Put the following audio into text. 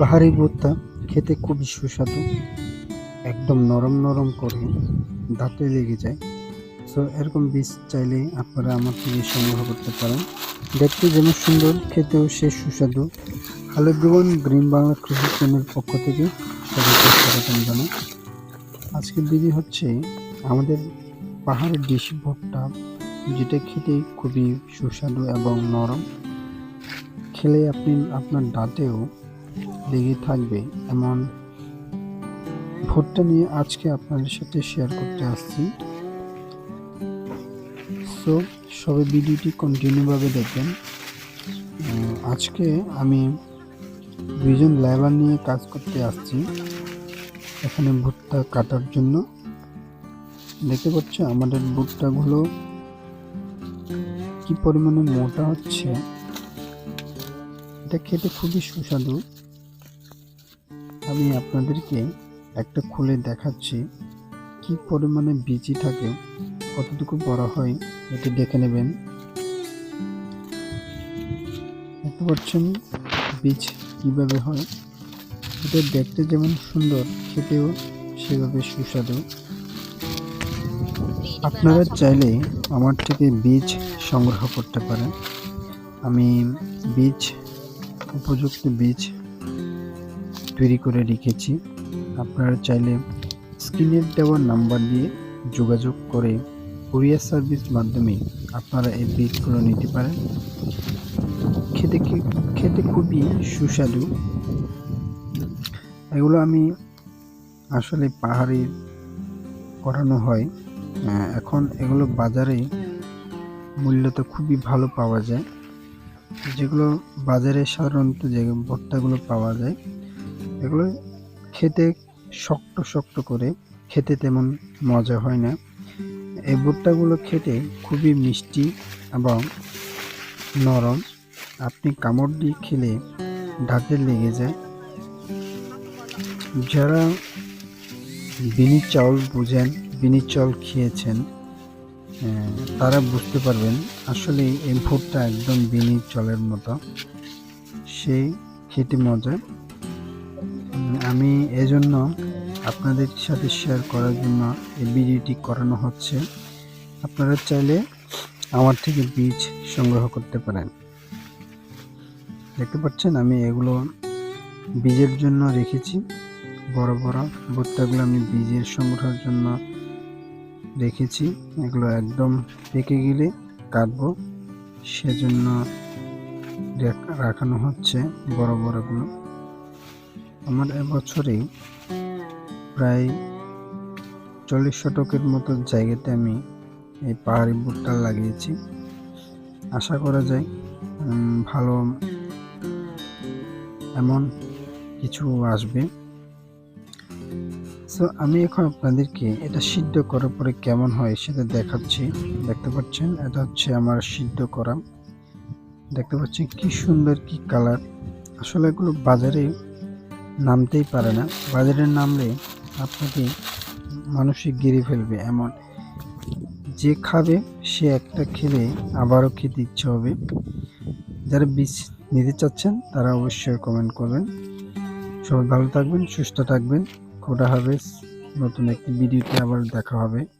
পাহাড়ি ভুট্টা খেতে খুবই সুস্বাদু। একদম নরম নরম করে দাঁতে লেগে যায়। সো এরকম বীজ চাইলে আপনারা আমার থেকে সংগ্রহ করতে পারেন। দেখতে যেমন সুন্দর, খেতেও সে সুস্বাদু। হ্যালো এভরিওয়ান গ্রিন বাংলা কৃষি চ্যানেল পক্ষ থেকে সবাইকে স্বাগতম জানাই। আজকের ভিডিও হচ্ছে আমাদের পাহাড়ের দেশি ভুট্টা, যেটা খেতে খুবই সুস্বাদু এবং নরম। খেলে আপনি, আপনার দাঁতেও লেগে থাকবে এমন ভোটটা নিয়ে আজকে আপনাদের সাথে শেয়ার করতে আসছি। সো সবাই ভিডিওটি কন্টিনিউভাবে দেখবেন। আজকে আমি দুইজন লেবার নিয়ে কাজ করতে আসছি। এখানে ভুট্টা কাটার জন্য। দেখতে পাচ্ছ, আমাদের ভুট্টাগুলো কি পরিমাণে মোটা হচ্ছে, এটা খেতে খুবই সুস্বাদু। আমি আপনাদেরকে একটা খুলে দেখাচ্ছি। কি পরিমাণে বিচি থাকে, কতটুকু বড় হয়, এটা দেখে নেবেন। দেখতে পাচ্ছেন বীজ কীভাবে হয়? এটা দেখতে যেমন সুন্দর, খেতেও সেভাবে সুস্বাদু। আপনারা চাইলে আমার থেকে বীজ সংগ্রহ করতে পারেন। আমি বীজ, উপযুক্ত বীজ তৈরি করে রেখেছি। আপনারা চাইলে স্ক্রিনের দেওয়া নাম্বার দিয়ে যোগাযোগ করে কুরিয়ার সার্ভিস মাধ্যমে আপনারা এই বীজগুলো নিতে পারেন। খেতে খেতে খুবই সুস্বাদু। এগুলো আমি আসলে পাহাড়ে করানো হয়। এখন এগুলো বাজারে মূল্য তো খুবই ভালো পাওয়া যায়। যেগুলো বাজারে সাধারণত যে ভুট্টাগুলো পাওয়া যায় এগুলো খেতে শক্ত শক্ত করে খেতে তেমন মজা হয় না। এই ভুট্টাগুলো খেতে খুবই মিষ্টি এবং নরম। আপনি কামড় দিয়ে খেলে দাঁতে লেগে যায়। যারা বিনি চাউল বুঝেন, বিনি চাউল খেয়েছেন তারা বুঝতে পারবেন আসলে এই ভুট্টা একদম বিনি চালের মতো। সেই খেতে মজা। আমি এজন্য আপনাদের সাথে শেয়ার করার জন্য এই ভিডিওটি করানো হচ্ছে। আপনারা চাইলে আমার থেকে বীজ সংগ্রহ করতে পারেন। দেখতে পাচ্ছেন, আমি এগুলো বীজের জন্য রেখেছি। বড় বড় ভুট্টাগুলো আমি বীজের সংগ্রহের জন্য রেখেছি। এগুলো একদম পেকে গেলে কাটবো। সেজন্য রাখানো হচ্ছে বড় বড়গুলো। আমার এবছরে প্রায় চল্লিশ শতকের মতো জায়গাতে আমি এই পাহাড়ি ভুট্টা লাগিয়েছি। আশা করা যায় ভালো এমন কিছু আসবে। সো আমি এখন আপনাদেরকে এটা সিদ্ধ করার পরে কেমন হয় সেটা দেখাচ্ছি। দেখতে পাচ্ছেন, এটা হচ্ছে আমার সিদ্ধ করা। দেখতে পাচ্ছেন কি সুন্দর কি কালার। আসলে এগুলো বাজারে নামতেই পারে না। বাজারে নামলে আপনাকে মানুষই গিরে ফেলবে এমন। যে খাবে, সে একটা খেলে আবারও খেতে ইচ্ছে হবে। যারা বীজ নিতে চাচ্ছেন, তারা অবশ্যই কমেন্ট করবেন। সবাই ভালো থাকবেন, সুস্থ থাকবেন। খোদা হাফেজ। নতুন একটি ভিডিওতে আবার দেখা হবে।